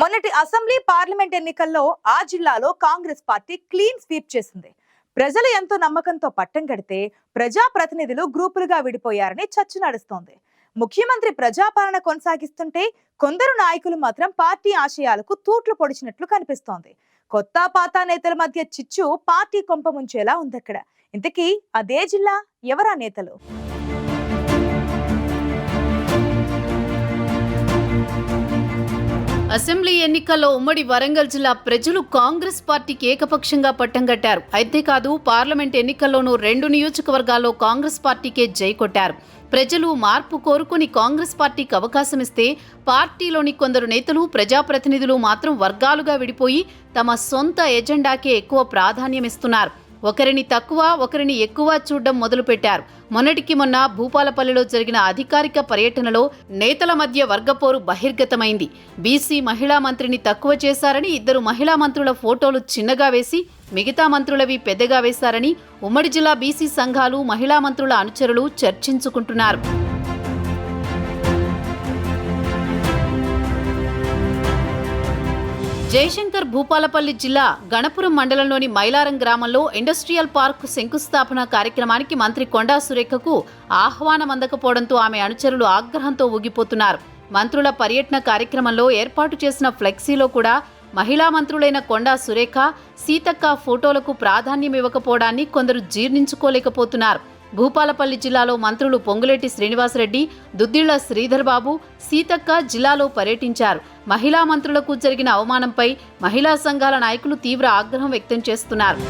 మొన్నటి assembly parliament ఎన్నికల్లో ఆ జిల్లాలో కాంగ్రెస్ పార్టీ క్లీన్ స్వీప్ చేసింది. ప్రజలు ఎంతో నమ్మకంతో పట్టం కడితే ప్రజా ప్రతినిధులు గ్రూపులుగా విడిపోయారని చర్చ నడుస్తోంది. ముఖ్యమంత్రి ప్రజాపాలన కొనసాగిస్తుంటే కొందరు నాయకులు మాత్రం పార్టీ ఆశయాలకు తూట్లు పొడిచినట్లు కనిపిస్తోంది. కొత్త పాత నేతల మధ్య చిచ్చు పార్టీ కొంప ముంచేలా ఉందక్కడ. ఇంతకీ అదే జిల్లా ఎవరా నేతలు? అసెంబ్లీ ఎన్నికల్లో ఉమ్మడి వరంగల్ జిల్లా ప్రజలు కాంగ్రెస్ పార్టీకి ఏకపక్షంగా పట్టం కట్టారు. కాదు పార్లమెంట్ ఎన్నికల్లోనూ రెండు నియోజకవర్గాల్లో కాంగ్రెస్ పార్టీకే జై కొట్టారు. ప్రజలు మార్పు కోరుకుని కాంగ్రెస్ పార్టీకి అవకాశం ఇస్తే పార్టీలోని కొందరు నేతలు ప్రజాప్రతినిధులు మాత్రం వర్గాలుగా విడిపోయి తమ సొంత ఎజెండాకే ఎక్కువ ప్రాధాన్యమిస్తున్నారు. ఒకరిని తక్కువ ఒకరిని ఎక్కువ చూడడం మొదలుపెట్టారు. మొన్నటికి మొన్న భూపాలపల్లిలో జరిగిన అధికారిక పర్యటనలో నేతల మధ్య వర్గపోరు బహిర్గతమైంది. బీసీ మహిళా మంత్రిని తక్కువ చేశారని ఇద్దరు మహిళా మంత్రుల ఫోటోలు చిన్నగా వేసి మిగతా మంత్రులవి పెద్దగా వేశారని ఉమ్మడి జిల్లా బీసీ సంఘాలు మహిళా మంత్రుల అనుచరులు చర్చించుకుంటున్నారు. జయశంకర్ భూపాలపల్లి జిల్లా గణపురం మండలంలోని మైలారం గ్రామంలో ఇండస్ట్రియల్ పార్క్ శంకుస్థాపన కార్యక్రమానికి మంత్రి కొండా సురేఖకు ఆహ్వానం అందకపోవడంతో ఆమె అనుచరులు ఆగ్రహంతో ఊగిపోతున్నారు. మంత్రుల పర్యటన కార్యక్రమంలో ఏర్పాటు చేసిన ఫ్లెక్సీలో కూడా మహిళా మంత్రులైన కొండా సురేఖ సీతక్క ఫోటోలకు ప్రాధాన్యం ఇవ్వకపోవడాన్ని కొందరు జీర్ణించుకోలేకపోతున్నారు. భూపాలపల్లి జిల్లాలో మంత్రులు పొంగులేటి శ్రీనివాసరెడ్డి దుద్దిళ్ళ శ్రీధర్బాబు సీతక్క జిల్లాలో పర్యటించారు. మహిళా మంత్రులకు జరిగిన అవమానంపై మహిళా సంఘాల నాయకులు తీవ్ర ఆగ్రహం వ్యక్తం చేస్తున్నారు.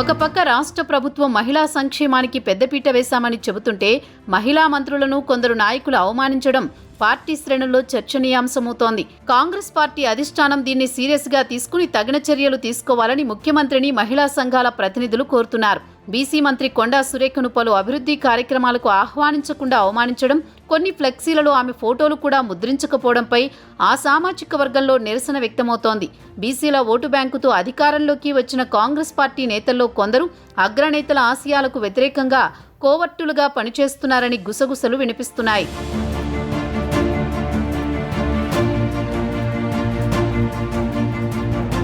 ఒక పక్క రాష్ట్ర ప్రభుత్వం మహిళా సంక్షేమానికి పెద్దపీట వేశామని చెబుతుంటే మహిళా మంత్రులను కొందరు నాయకులు అవమానించడం పార్టీ శ్రేణుల్లో చర్చనీయాంశమవుతోంది. కాంగ్రెస్ పార్టీ అధిష్టానం దీన్ని సీరియస్గా తీసుకుని తగిన చర్యలు తీసుకోవాలని ముఖ్యమంత్రిని మహిళా సంఘాల ప్రతినిధులు కోరుతున్నారు. బీసీ మంత్రి కొండా సురేఖను పలు అభివృద్ధి కార్యక్రమాలకు ఆహ్వానించకుండా అవమానించడం కొన్ని ఫ్లెక్సీలలో ఆమె ఫోటోలు కూడా ముద్రించకపోవడంపై ఆ సామాజిక వర్గంలో నిరసన వ్యక్తమవుతోంది. బీసీల ఓటు బ్యాంకుతో అధికారంలోకి వచ్చిన కాంగ్రెస్ పార్టీ నేతల్లో కొందరు అగ్రనేతల ఆశయాలకు వ్యతిరేకంగా కోవర్టులుగా పనిచేస్తున్నారని గుసగుసలు వినిపిస్తున్నాయి.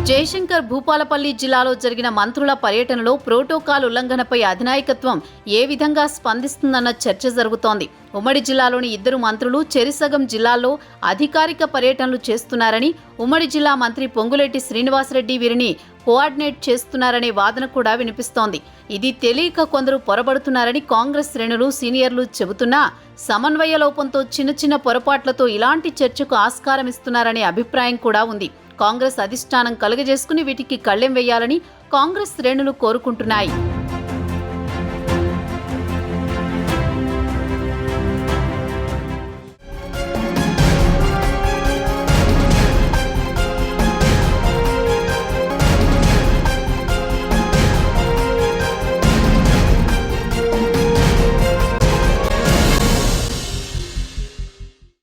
జయశంకర్ భూపాలపల్లి జిల్లాలో జరిగిన మంత్రుల పర్యటనలో ప్రోటోకాల్ ఉల్లంఘనపై అధినాయకత్వం ఏ విధంగా స్పందిస్తుందన్న చర్చ జరుగుతోంది. ఉమ్మడి జిల్లాలోని ఇద్దరు మంత్రులు చెరిసగం జిల్లాల్లో అధికారిక పర్యటనలు చేస్తున్నారని ఉమ్మడి జిల్లా మంత్రి పొంగులేటి శ్రీనివాసరెడ్డి వీరిని కోఆర్డినేట్ చేస్తున్నారనే వాదన కూడా వినిపిస్తోంది. ఇది తెలియక కొందరు పొరబడుతున్నారని కాంగ్రెస్ శ్రేణులు సీనియర్లు చెబుతున్నా సమన్వయ లోపంతో చిన్న చిన్న పొరపాట్లతో ఇలాంటి చర్చకు ఆస్కారం ఇస్తున్నారనే అభిప్రాయం కూడా ఉంది. కాంగ్రెస్ అధిష్టానం కలుగజేసుకుని వీటికి కళ్ళెం వేయాలని కాంగ్రెస్ శ్రేణులు కోరుకుంటున్నాయి.